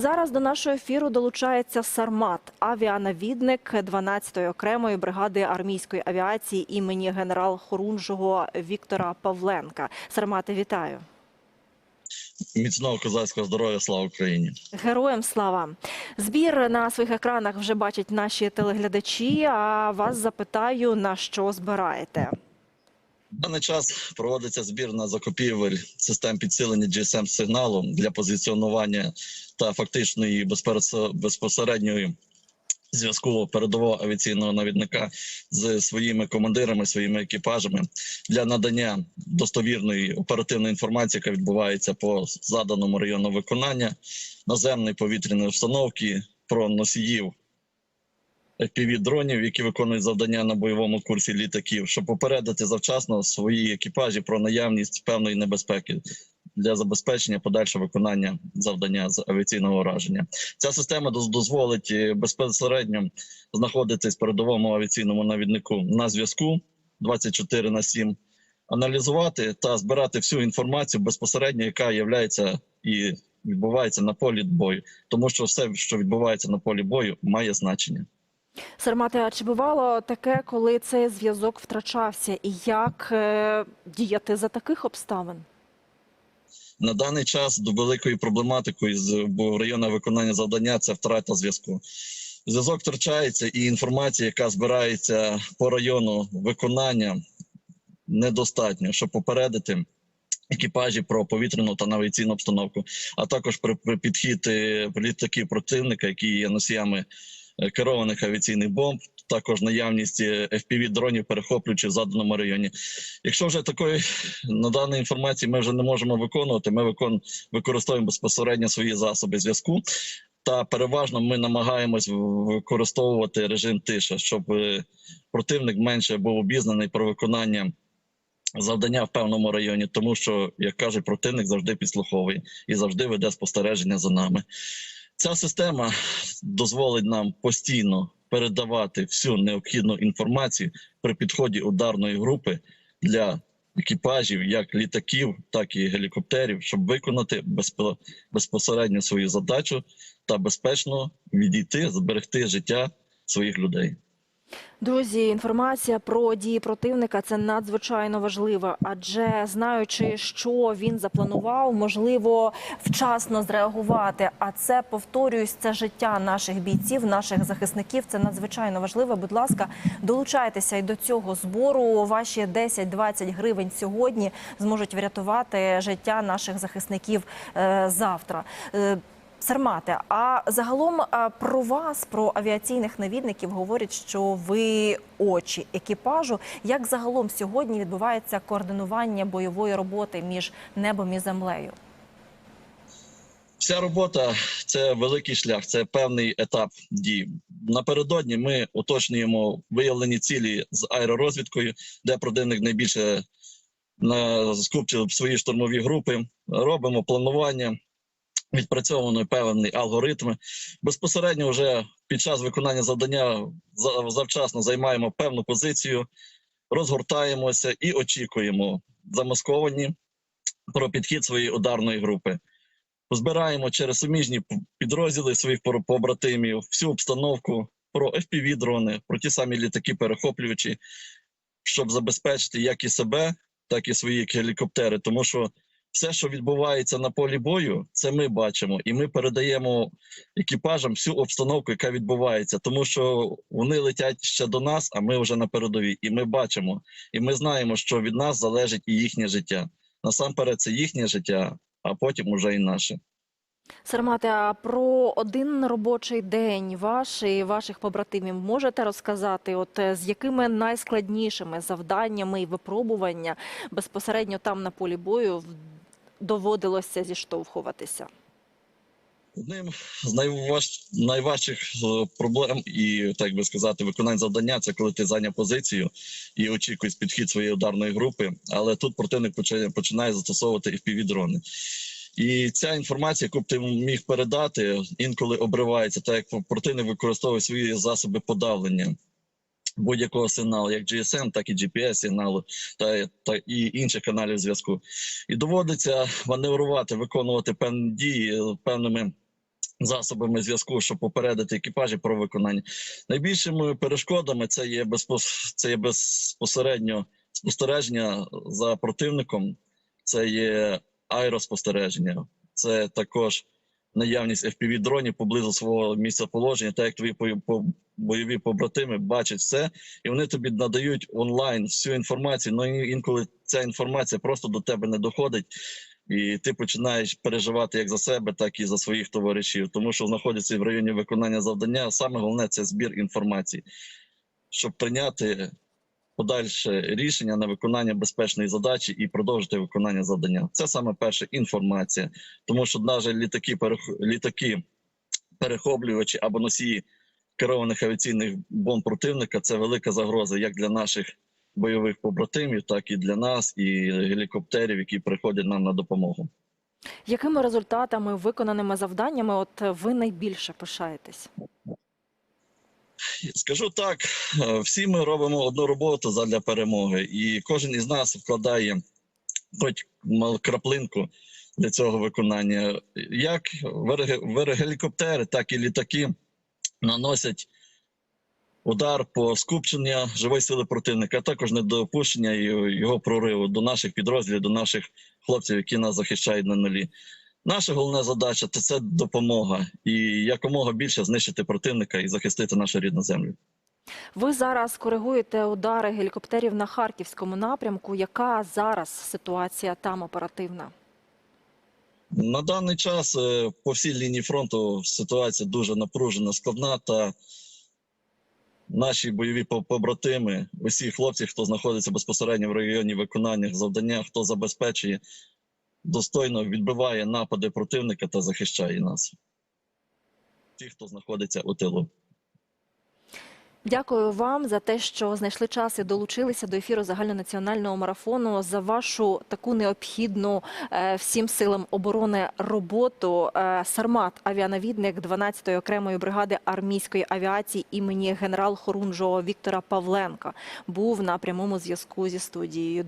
Зараз до нашого ефіру долучається Сармат, авіанавідник 12-ї окремої бригади армійської авіації імені генерал-хорунжого Віктора Павленка. Сармате, вітаю. Міцного козацького здоров'я, слава Україні! Героям слава! Збір на своїх екранах вже бачать наші телеглядачі. А вас запитаю, на що збираєте? Даний час проводиться збір на закупівель систем підсилення GSM сигналу для позиціонування та фактичної безпосередньої зв'язку передового авіаційного навідника з своїми командирами, своїми екіпажами. Для надання достовірної оперативної інформації, яка відбувається по заданому району виконання наземної повітряної установки про носіїв fpv дронів, які виконують завдання на бойовому курсі літаків, щоб попередити завчасно свої екіпажі про наявність певної небезпеки для забезпечення подальшого виконання завдання з авіаційного ураження. Ця система дозволить е, безпосередньо знаходитись передовому авіаційному навіднику на зв'язку 24 на 7, аналізувати та збирати всю інформацію безпосередньо, яка є і відбувається на полі бою, тому що все, що відбувається на полі бою, має значення. Сармате, чи бувало таке, коли цей зв'язок втрачався, і як е, діяти за таких обставин? На даний час до великої проблематикою з району виконання завдання це втрата зв'язку. Зв'язок втрачається, і інформація, яка збирається по району виконання, недостатньо, щоб попередити екіпажі про повітряну та навігаційну обстановку, а також про підхід е, літаків противника, які є носіями керованих авіаційних бомб. Також наявність fpv дронів перехоплюючи в заданому районі. Якщо вже такої на даній інформації ми вже не можемо виконувати, ми викон, використовуємо безпосередньо свої засоби зв'язку. Та переважно ми намагаємось використовувати режим тиша, щоб е, противник менше був обізнаний про виконання завдання в певному районі, тому що, як кажуть, противник завжди підслуховує і завжди веде спостереження за нами. Ця система дозволить нам постійно передавати всю необхідну інформацію при підході ударної групи для екіпажів, як літаків, так і гелікоптерів, щоб виконати безпо- безпосередньо свою задачу та безпечно відійти, зберегти життя своїх людей. Друзі, інформація про дії противника це надзвичайно важливо, адже знаючи, що він запланував, можливо вчасно зреагувати. А це повторююсь, це життя наших бійців, наших захисників. Це надзвичайно важливо. Будь ласка, долучайтеся і до цього збору. Ваші 10-20 гривень сьогодні зможуть врятувати життя наших захисників е, завтра. Е, Сармате, а загалом про вас, про авіаційних навідників, говорять, що ви очі екіпажу. Як загалом сьогодні відбувається координування бойової роботи між небом і землею? Вся робота це великий шлях, це певний етап дій. Напередодні ми уточнюємо виявлені цілі з аеророзвідкою, де противник найбільше на скупчив свої штурмові групи. Робимо планування, відпрацьовано певний алгоритм. Безпосередньо вже під час виконання завдання завчасно займаємо певну позицію, розгортаємося і очікуємо замасковані про підхід своєї ударної групи. Збираємо через суміжні підрозділи своїх побратимів, всю обстановку про fpv дрони, про ті самі літаки перехоплювачі, щоб забезпечити як і себе, так і свої гелікоптери. Тому що все, що відбувається на полі бою, це ми бачимо, і ми передаємо екіпажам всю обстановку, яка відбувається, тому що вони летять ще до нас, а ми вже на передовій. І ми бачимо, і ми знаємо, що від нас залежить і їхнє життя. Насамперед, це їхнє життя, а потім уже і наше. Сармате, а про один робочий день ваш і ваших побратимів можете розказати, от е, з якими найскладнішими завданнями і випробування безпосередньо там на полі бою доводилося зіштовхуватися? Одним з найваж... найважчих е, проблем і так би сказати, виконання завдання це коли ти зайняв позицію і очікуєш підхід своєї ударної групи. Але тут противник починає застосовувати fpv дрони. І ця інформація, яку б ти міг передати, інколи обривається, так як противник використовує свої засоби подавлення будь-якого сигналу, як GSM, так і GPS сигналу та, та і інших каналів зв'язку. І доводиться маневрувати, виконувати певні дії е, певними засобами зв'язку, щоб попередити екіпажі про виконання. Найбільшими перешкодами це є безпос... це є безпосередньо спостереження за противником, це є аероспостереження, це також наявність fpv дронів поблизу свого місця положення, так як твої бойові побратими бачать все, і вони тобі надають онлайн всю інформацію. Ну інколи ця інформація просто до тебе не доходить. І ти починаєш переживати як за себе, так і за своїх товаришів, тому що знаходиться в районі виконання завдання. Саме головне це збір інформації, щоб прийняти подальше рішення на виконання безпечної задачі і продовжити виконання завдання. Це саме перше інформація, тому що навіть літаки, літаки перехоплювачі або носії керованих авіаційних бомб противника це велика загроза як для наших бойових побратимів, так і для нас, і гелікоптерів, які приходять нам на допомогу. Якими результатами, виконаними завданнями, от ви найбільше пишаєтесь? Скажу так, е, всі ми робимо одну роботу задля перемоги, і кожен із нас вкладає хоч краплинку для цього виконання. Як гелікоптери, так і літаки наносять удар по скупчення живої сили противника, а також недопущення його прориву до наших підрозділів, до наших хлопців, які нас захищають на нулі. Наша головна задача це, допомога і якомога більше знищити противника і захистити нашу рідну землю. Ви зараз коригуєте удари гелікоптерів на харківському напрямку. Яка зараз ситуація там оперативна? На даний час е, по всій лінії фронту ситуація дуже напружена, складна та наші бойові побратими, усі хлопці, хто знаходиться безпосередньо в районі виконання завдання, хто забезпечує, достойно відбиває напади противника та захищає нас. Ті, хто знаходиться у тилу. Дякую вам за те, що знайшли час і долучилися до ефіру загальнонаціонального марафону за вашу таку необхідну е, всім силам оборони роботу. Е, Сармат, авіанавідник 12-ї окремої бригади армійської авіації імені генерал-хорунжого Віктора Павленка, був на прямому зв'язку зі студією.